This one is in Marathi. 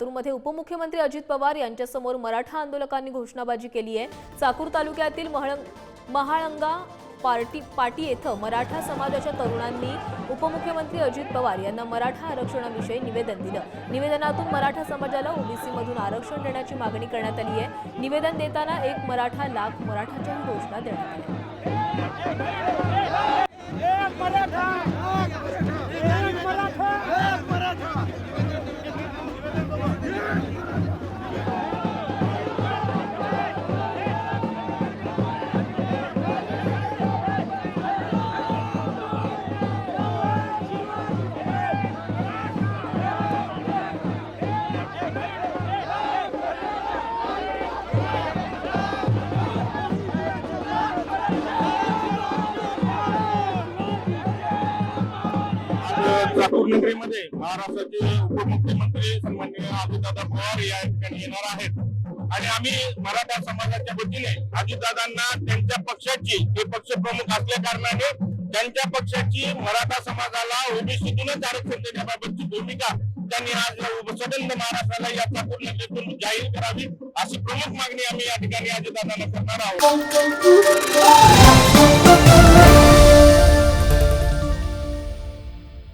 लातूरमध्ये उपमुख्यमंत्री अजित पवार यांच्यासमोर मराठा आंदोलकांनी घोषणाबाजी केली आहे. चाकूर तालुक्यातील महळंग महाळंगा पार्टी पाटी येथं मराठा समाजाच्या तरुणांनी उपमुख्यमंत्री अजित पवार यांना मराठा आरक्षणाविषयी निवेदन दिलं. निवेदनातून मराठा समाजाला ओबीसीमधून आरक्षण देण्याची मागणी करण्यात आली आहे. निवेदन देताना एक मराठा लाख मराठाच्याही घोषणा देण्यात आल्या. लातूर नगरीमध्ये महाराष्ट्राचे उपमुख्यमंत्री सन्माननीय अजितदादा पवार या ठिकाणी येणार आहेत. आणि आम्ही मराठा समाजाच्या वतीने अजितदादांना त्यांच्या पक्षाची ते पक्ष प्रमुख असल्या कारणाने त्यांच्या पक्षाची मराठा समाजाला ओबीसीतूनच आरक्षण देण्याबाबतची भूमिका त्यांनी आज सदन महाराष्ट्राला या लातूर नगरीतून जाहीर करावी अशी प्रमुख मागणी आम्ही या ठिकाणी अजितदादांना करणार आहोत.